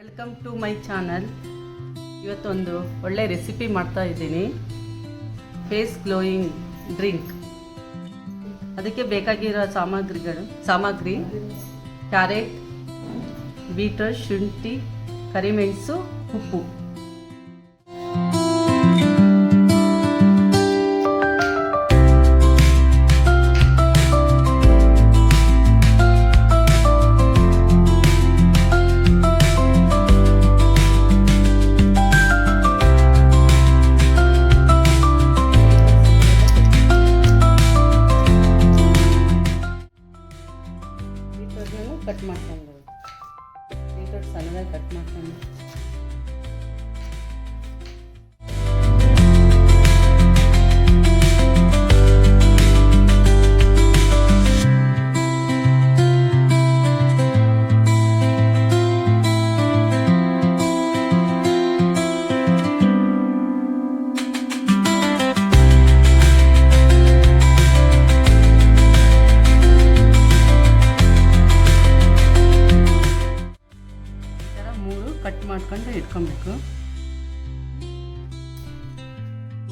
Welcome to my channel ಇವತ್ತೊಂದು ಒಳ್ಳೆ recipe ಮಾಡ್ತಾ ಇದ್ದೀನಿ. ಫೇಸ್ ಗ್ಲೋಯಿಂಗ್ ಡ್ರಿಂಕ್ ಅದಕ್ಕೆ ಬೇಕಾಗಿರೋ ಸಾಮಗ್ರಿಗಳು, ಸಾಮಗ್ರಿ ಕ್ಯಾರೆಟ್ ಬೀಟ್ರೂಟ್ ಶುಂಠಿ, ಕರಿಮೆಣಸು, ಉಪ್ಪು. ಕಟ್ ಮಾಡ್ಕೊಂಡು. ಬೀಟ್ರೂಟ್ ಸಣ್ಣದಾಗಿ ಕಟ್ ಮಾಡ್ಕೊಂಡು.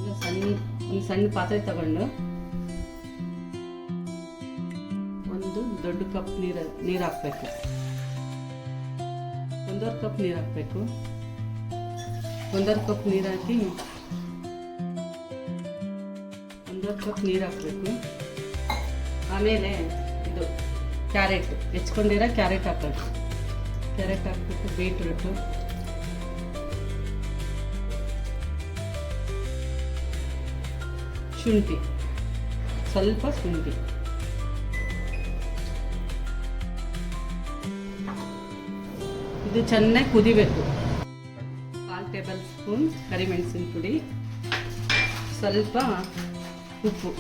ಈಗ ಸಣ್ಣ ಸಣ್ಣ ಪಾತ್ರೆ ತಗೊಂಡು ಒಂದು ದೊಡ್ಡ ಕಪ್ ನೀರು ನೀರು ಹಾಕ್ಬೇಕು. ಒಂದೂವರೆ ಕಪ್ ನೀರು ಹಾಕಬೇಕು. ಒಂದೂವರೆ ಕಪ್ ನೀರು ಹಾಕಿ ಒಂದೂವರೆ ಕಪ್ ನೀರು ಹಾಕ್ಬೇಕು. ಆಮೇಲೆ ಇದು ಕ್ಯಾರೆಟ್, ಹೆಚ್ಕೊಂಡಿರೋ ಕ್ಯಾರೆಟ್ ಹಾಕೋದು ಕ್ಯಾರೆಟ್ ಹಾಕ್ಬಿಟ್ಟು ಬೀಟ್ರೂಟು ಶುಂಠಿ. ಸ್ವಲ್ಪ ಶುಂಠಿ. ಇದು ಚೆನ್ನಾಗಿ ಕುದಿಬೇಕು. ಕಾಲು ಟೇಬಲ್ ಸ್ಪೂನ್ ಕರಿಮೆಣಸಿನ ಪುಡಿ. ಸ್ವಲ್ಪ ಉಪ್ಪು.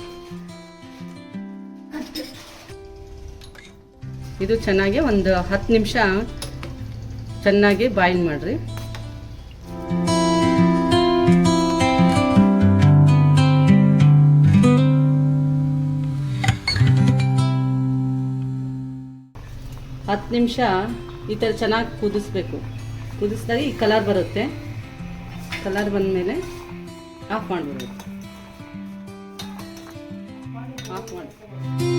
ಇದು ಚೆನ್ನಾಗಿ ಒಂದು ಹತ್ತು ನಿಮಿಷ ಚೆನ್ನಾಗಿ ಬಾಯ್ಲ್ ಮಾಡಿರಿ. ನಿಮಿಷ ಈ ಥರ ಚೆನ್ನಾಗಿ ಕುದಿಸ್ಬೇಕು. ಕುದಿಸಿದಾಗ ಈ ಕಲರ್ ಬರುತ್ತೆ. ಕಲರ್ ಬಂದಮೇಲೆ ಆಫ್ ಮಾಡಿಬಿಡ್ಬೇಕು ಆಫ್ ಮಾಡಿ.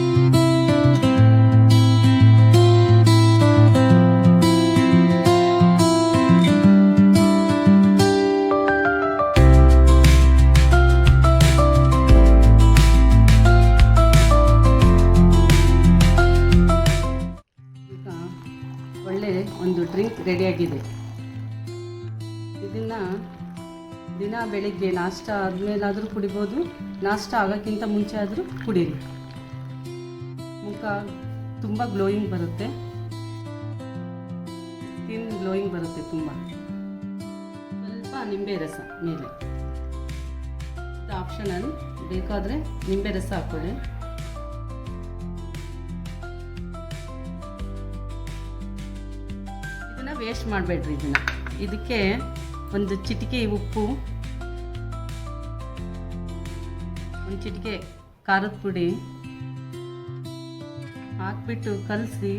ಒಂದು ಡ್ರಿಂಕ್ ರೆಡಿಯಾಗಿದೆ ಇದನ್ನು ದಿನ ಬೆಳಿಗ್ಗೆ ನಾಷ್ಟ ಆದಮೇಲಾದರೂ ಕುಡಿಬೋದು, ನಾಷ್ಟ ಆಗೋಕ್ಕಿಂತ ಮುಂಚೆ ಆದರೂ ಕುಡೀರಿ. ಮುಖ ತುಂಬ ಗ್ಲೋಯಿಂಗ್ ಬರುತ್ತೆ. ಸ್ಕಿನ್ ಗ್ಲೋಯಿಂಗ್ ಬರುತ್ತೆ ತುಂಬ. ಸ್ವಲ್ಪ ನಿಂಬೆ ರಸ ಮೇಲೆ. ಆಪ್ಷನಲ್ ಬೇಕಾದರೆ ನಿಂಬೆ ರಸ ಹಾಕ್ಕೊಳ್ಳಿ ವೇಸ್ಟ್ ಮಾಡಬೇಡ್ರಿ ಇದನ್ನ. ಇದಕ್ಕೆ ಒಂದು ಚಿಟಿಕೆ ಉಪ್ಪು ಒಂದು ಚಿಟಿಕೆ ಖಾರದ ಪುಡಿ ಹಾಕ್ಬಿಟ್ಟು ಕಲಸಿ